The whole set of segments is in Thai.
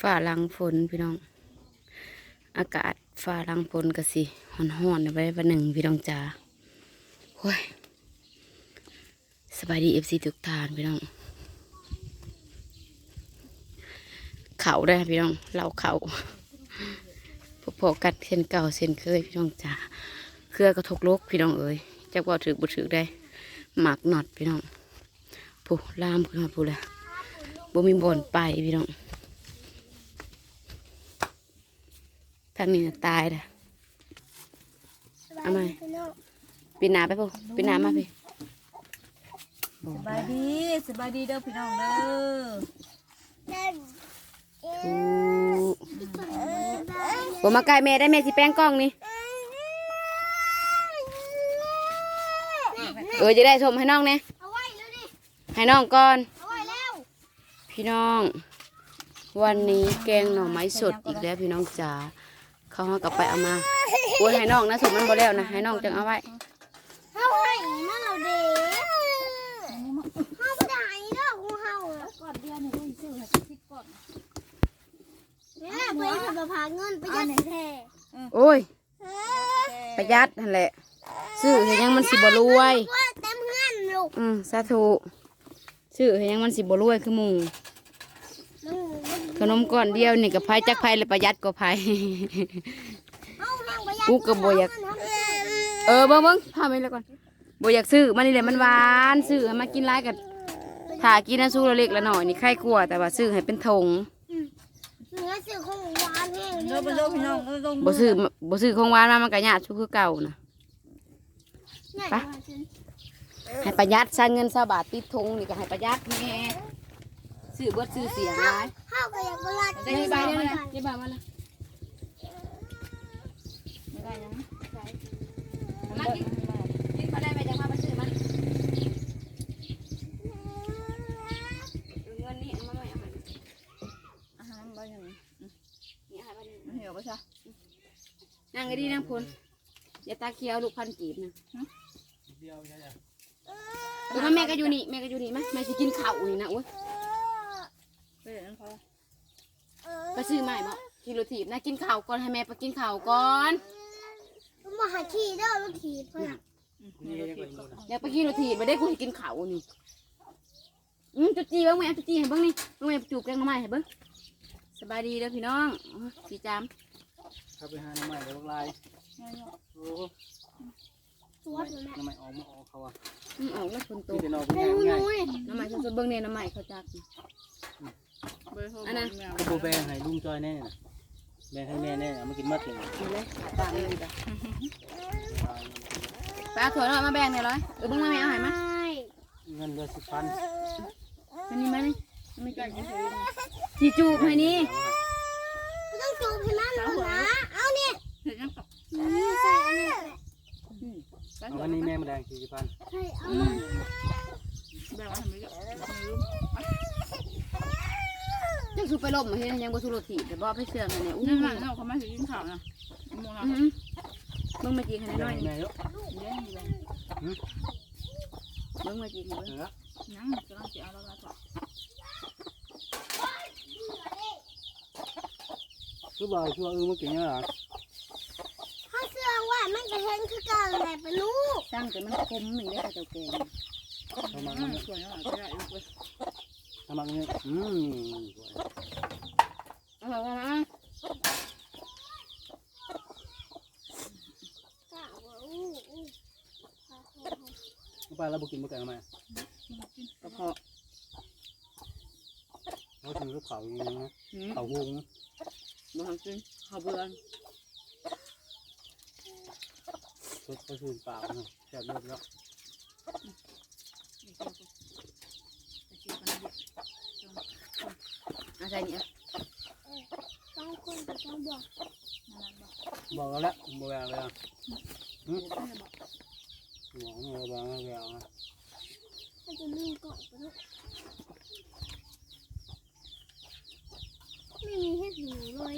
ฝ่าลังฝนพี่น้อง อากาศฝ่าลังฝนก็สิห่อนๆไปวันหนึ่งพี่น้องจ๋าโอ้ยสบายดีเอฟซีทุกทานพี่น้อง เขาได้พี่น้องเราเขาพวกพอกัดเส้นเก่าเส้นเคยพี่น้องจ๋าเครือกระทกโลกพี่น้องเอ้ยจักว่าถือบุถือได้หมักหนอดพี่น้องผู้ลามขึ้นมาผู้ลยบ่มีบ่อนไปพี่น้อง ทางนี้น่ะตายเลยเอาไหมปีหนาไปพวกปีหนามาพี่สบายดีสบายดีเด้อพี่น้องเด้อถูบ่มาใกล้แม่ได้แม่สิแป้งกล้องนี่เออจะได้ชมให้น้องเนี่ยเอาไว้แล้วดิให้น้องก่อนเอาไว้แล้วพี่น้อง วันนี้แกงหน่อไม้สดอีกแล้วพี่น้องจ๋า เขาเอากลับไปเอามาโอ้ยให้น้องนะสมมันบ่แล้วนะให้น้องจังเอาไว้เอาไว้นั่นเราเด็กเฮาบ่ได้เด้อของเฮาอะก่อนเดียวนี่อุ้ยซื้อให้สิบก่อนเนี่ยเพิ่นจะมาพาเงินไปยัดแท้โอ้ยเอประหยัดนั่นแหละซื้อให้ยังมันสิบ่รวยอว่าเต็มเงินลูกอืมสาธุซื้อให้ยังมันสิบ่รวยคือหมู่ลูก ขนมก้อนเดียวนี่ก็ไผจักไผเลยประหยัดก็ไผเฮาแม่งบ่ยัดกูก็บ่อยากเออเบิ่งเบิ่งพาไปแล้วก่อนบ่อยากซื้อมันนี่แหละมันหวานซื้อให้มากินหลายกับถ้ากินนะสู้ละเล็กละหน่อยนี่ไข่กลัวแต่ว่าซื้อให้เป็นถงเนื้อสื่อของหวานแห้งเด้อไปเด้อพี่น้องเด้อลงบ่ซื้อบ่ซื้อของหวานมามันก็ยากชูคือเก่านะเนี่ยไปให้ประหยัดซะเงิน20บาทติดถงนี่ก็ให้ประหยัดแม่ ซื้อเบิดซื้อเสียหลายเฮาก็อยากบ่รัดได้ยี่ใบเด้อนะยี่ใบมาละไม่ได้ยังมากินกินมาได้ไปจังมาไปซื้อมันเงินนี่เอามาไว้เอามาอาหารบ่ยังนี่เอามามันเหี่ยวบ่ซะนั่งก็ดีนั่งพลอย่าตาเคียวลูกพันกีบนะเออแม่ก็อยู่นี่แม่ก็อยู่นี่มั้ยแม่สิกินข้าวนี่นะโอ้ย ไปเดี๋ยวนั้นพอไปซื้อใหม่บ่กินโรถีบนะกินข้าวก่อนให้แม่ไปกินข้าวก่อนมาหาขี้เด้อรถถีบเพิ่นน่ะนี่เราคิดก่อนอยากไปกินโรถีบไปได้กูให้กินข้าวนี่อืมจุดจีเบ้างแม่จุดจีให้เบ้างนี่เบ้างแม่จูบแกงหน่อไม้ให้เบ้างสบายดีเด้อพี่น้องอ๋อสีจามเข้าไปหาน้ำใหม่เดี๋ยวลายโอ้ตัวเพิ่นน่ะน้ำใหม่ออกมาออกเขาอะอืมออกแล้วคนโตที่เป็นออกเป็นง่ายหนูง่ายนี่น้ำใหม่สดๆเบิ้งเนี่ยน้ำใหม่เขาจัก นี่อันนั้น ก็บูแบงให้ลุงจอยแน่น่ะแบงให้แม่แน่น่ะมากินมัดเลยนี่เลยขาตามเลยจ้ะไปเอาถั่วหน่อยมาแบ่งหน่อยร้อยเออเบิ้งมาแม่เอาใหายมาใช่เงินเดือนสิบพันอันนี้มานี่ไม่กินจีจูบให้นี่ไม่ต้องจูบให้มันหรอกนะเอานี่เห็นยังกับนี่ใส่อันนี้เอาวันนี้แม่มาแดงสี่สิบพัน ใส่เอามา แบบว่าทำไม่ได้ไม่รู้ จะสูบไปลมมาเฮ็ดให้ยังบ่สูบรถถีบแต่บ่เอาไปเสื่อมให้เนี่ยอู้นั่หูนน่ะเราเขามาถึงกินข้าวนะมองเราอื้อหือเบิ้งมาจีให้แบน้อยงๆนี่แม่เยอะเลี้ยงอยู่เลยเบิ้งมาจีให้เบิ้งเหลือยังจะต้องเสียเราละจ้ะคือบอกคือว่าเออมากินเนี่ยเหรอเขาเสื้อว่ามันก็เห็นคือเก่าแหละเป็นลูกตั้งแต่มันคมหนึ่งได้แต่เจ้าแก่ประมาณอืนี้มส่วนเราจะได้ลูกเลย ประมาณนี้อืมอามาเอามากะว่าอู้อู้ป้าเราบุกินมาแกงมากระเพาะเราถือเขาอย่างนี้นะเขาวงบ่ทำกินข้าเบื่อสดก็คือเปล่านะแซ่บเยอะแล้ว อาศัยนี่ต้องคนก็ต้องบอกบอกแล้วแหละบอกแล้วเลยอะอืมบอกแล้วบอกแล้วนะเขาจะลืมก่อนไปลูกไม่มีให้หนูเลย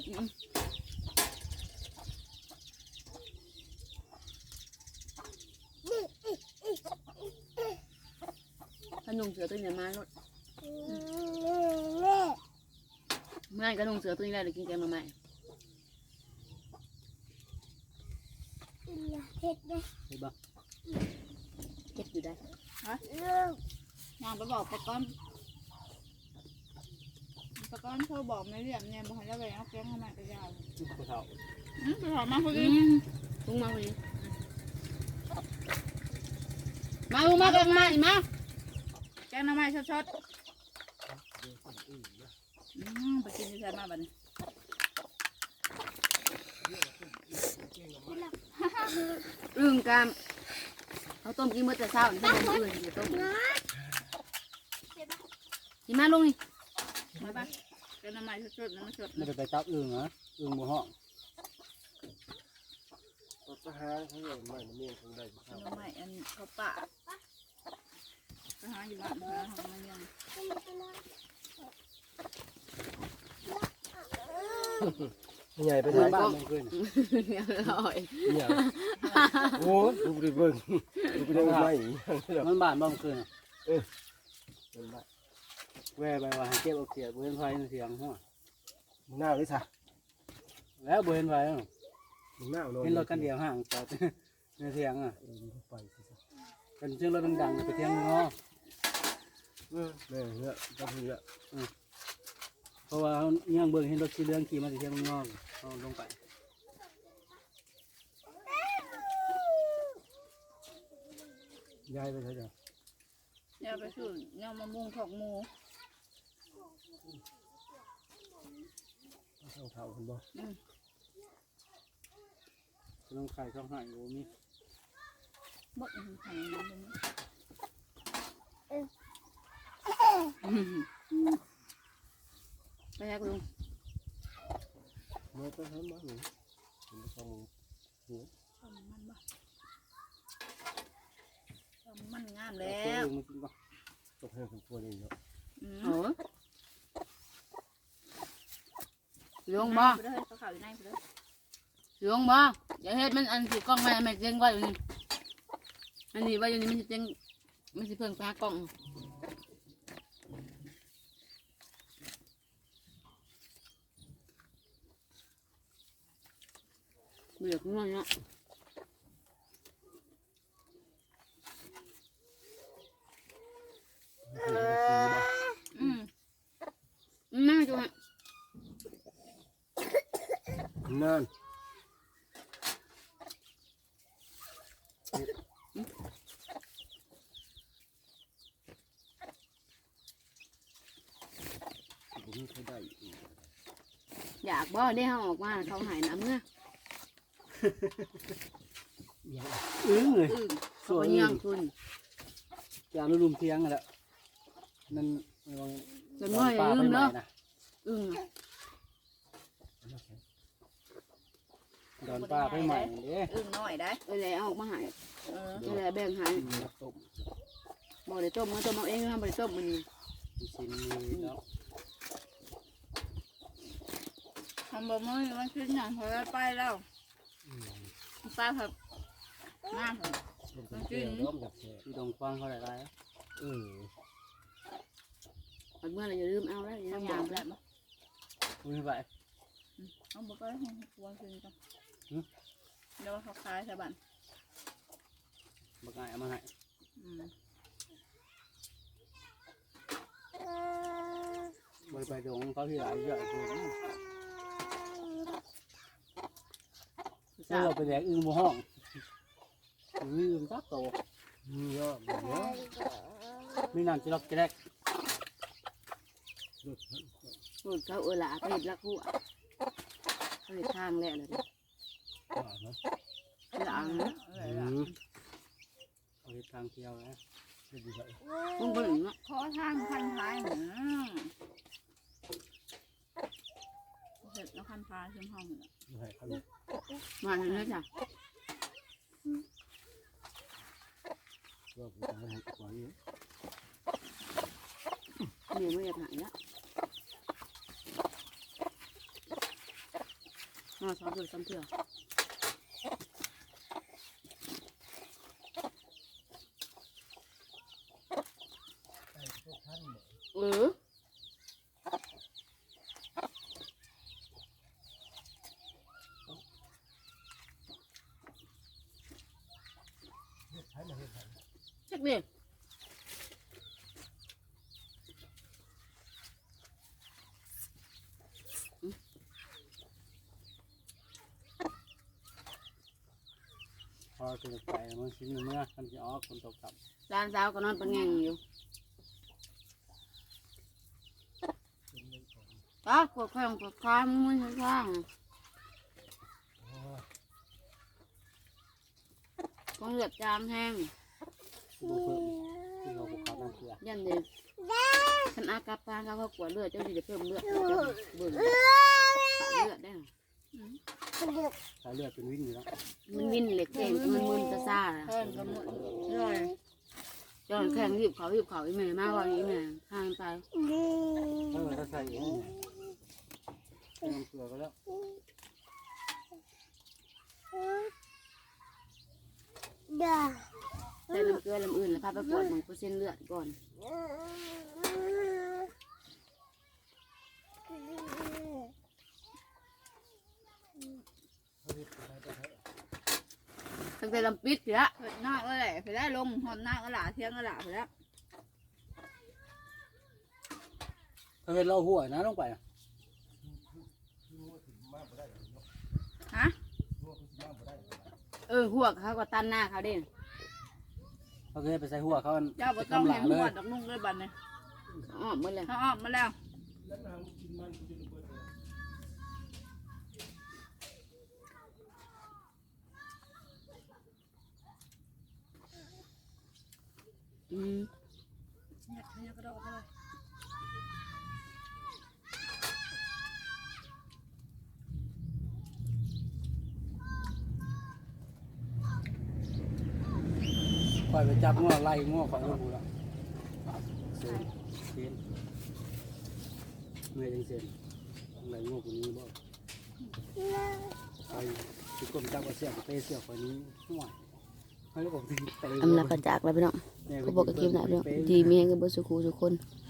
ขนมเสือตัวเนี่ยมารถ เล่เมื่ง่ายก็นุ่งเสือตัวนี้ได้เลยกินแกงมาใหม่เห็ดเลยเห็นบ่เก็บอยู่ได้เริ่มนางไปบอกปะก้อนปะก้อนโทรบอกไม่เรียบเนี่ยบอกให้เราไปเอาแกงเข้ามาก็ยาวผู้เฒ่าอืมไปถามมาพออืดีมลุงมาพอดีมาลุงมากันมาอีกมาแกงหน้ำไม้ชดๆ อืมไปกินที่ไหนมาบัดนี้อึ่งกามเขาต้มกินเมื่อแต่เช้านี่เป็นมื้ออื่นเดี๋ยวต้มนะกินมาลุงนี่มาปะแกงหน้ำไม้ชดๆน้ำมันชดไม่ได้ไปจับอึ่งเหรออึ่งบ่ห้องก็หาเขาใหญ่ใหม่เมียคงได้แกงหน้ำไม้อันเขาปะไปหาอยู่บ้านหาของมันยัง ใหญ่ไปไปทางบ้าบ้านนมันขึ้นอร่อยเนี่ยโอ้ดูไปเบิ่งดูไปได้ไหมมันบ้านบ่มันขึ้นมันบ้านแว่ไปว่าให้เก็บเอาเขียดบ่เห็นไฟเสียงหัวมึงหน้าเลยซะแล้วบ่เห็นไฟแล้วมึงหน้าโดนเห็นรถกันเดียวห่างจอดในเสียงอะไปสิซะเป็นเสียงรถดังๆไปเสียงงอเออแม่เหือก็เหือเพ ราะว่าเงี้ยงเบิ่งเห็นรถสีเหลืองขี่มาสิเสียงงอเอาลงไปยายไปใช่จ้ะอย่าไปซื้อเนี่ยมะม่วงของหมูเท่าเท่าคนบ่ลงไข่ช่องไห้โอ้มีบดมันทำมันเป็น ไปแยกลุงเมื่อก็ทำมาหนูผมก็ต้องมันบ่มันงามแล้แล้ววมันกินบ่ตกให้คนป่วยเลยเนาะอืมโอ้ลุงบ่ไปเลยเขาขาวอยู่ในไปเลยลุงบ่อย่าเฮ็ดมันอันสิกล้องไว้ให้มันเจ๊งไว้อยู่นี่อันนี้ไว้อยู่นี่มันสิเจ๊งมันสิเพิ่งฟ้ากล้อง เบียกง่วงเนาะอืมนั่งจุฮะนั่นผมไม่เคยได้อยากบ่ได้เฮาออกมาเขาหายน้ำเมื่อ อึ้งเลยอึ้งสวยเยี่ยงคุณจานลุมเทียงนั่นแหละนั่นระวังจนเมื่ออย่าลืมเนาะนะอึ้งดอนป้าไปใหม่เด้อึ่งน้อยได้เอ้ยแล้วเอาออกมาใหายเออเอ้ยแล้วแบ่งใหายต้มบ่ได้ต้มมาต้มเอาเองทำบ่ได้ต้มมันนี่มีสินมีแล้วทำบ่มือมันขึ้นอย่างพอได้ไปแล้วไปครับงามครับต้มเป็นเกลือร้อมกับแช่ที่ดงฟังเขาได้ไรเออเอาเมื่อเราอย่าลืมเอาแล้วอย่าลืทำมงามยำแล้แล้ววคุยไปเอาบ่ไปให้ควรขึ้นก่อนเดี๋ยวเขาขายใช่บ้านบักง่ายเอามาให้อืมไปไปดงเขาที่หลายเยอะคือ ถ้าเราไปแดกอึ้งบ่ห้องอึ้งตักโตนี่ก็แบบนี้มีน้ำจะล็อกจะแดกพูดเขาเออละไปเห็ดละคู่อะเขาเห็ดทางแล้วเลยเนาะหลังนะอะไรล่ะเอาเฮ็ดทางเที่ยวนะเป็นดีไปมึงบ่ถึงเนาะขอทางพันท้ายหนึ่ง เสร็จแล้วพันท้ายขึ้นห้องเลยให้เขามาถึงแล้วจ้ะก็ผมให้กว่านี้เมียไม่อยากหายละมาสอนตัวซ้ำเถื่อเออ เฮ็ดให้จักเด็กพอเกิดไปมันสิเมื่อมันสิออกคนตกต่ร้านสาวก็นอนเป็นแงงอยู่ตาปวดแข้งปวดขามึนข้า ต้องเลือดจามแห้งบุเพิ่มที่เขาบุกเขานั่นคือยันเด็กฉันอากาปานเขาเขากวดเลือดเจ้าดีจะเพิ่มเลือดเบิ่งเลือดได้สายเลือดเป็นวิ่งอยู่แล้วมันวินเหล็กเก่งมันมึนจะซ่าเพิ่นก็หมดเลยจนแข่งรีบเขารีบเขาอีแม่มากกว่าอีแม่ทางไปเออถ้าใส่เองเป็นน้ำเกลือก็แล้วเด้อ ใส่น้ำเกลือลำอื่นแล้วพาไปกวดมึงเปอร์เซ็นเลือดก่อนตั้งแต่ลำปิดเสียเพิ่นหน้าก็แหละไปได้ลงหอนหน้าก็หลาเที่ยงก็หลาไปแล้ว ถ้าเป็นเราหัวนะลงไปฮะ เออหัวเขาก็ตันหน้าเขาเด่นเขาเคยไปใส่หัวเขาเจ้าบ่ต้องเห็นหัวดอกนุ่งเลยบัดนี้อ้อมหมดเลยเขาออกมาแล้วอืม คอยไปจับง้อไล่ง้อคอยลงหูแล้วเซนเซนเมื่อยยังเซนไล่ง้อคนนี้บ่ไปทุกคนจับว่าเสียบเตะเสียบคนนี้ห่วยให้ผมตีเตะอำลาพระจากแล้วพี่น้องก็บอกกับคลิปหน้าพี่น้องดีมีให้กับเบิร์สุขูทุกคนเ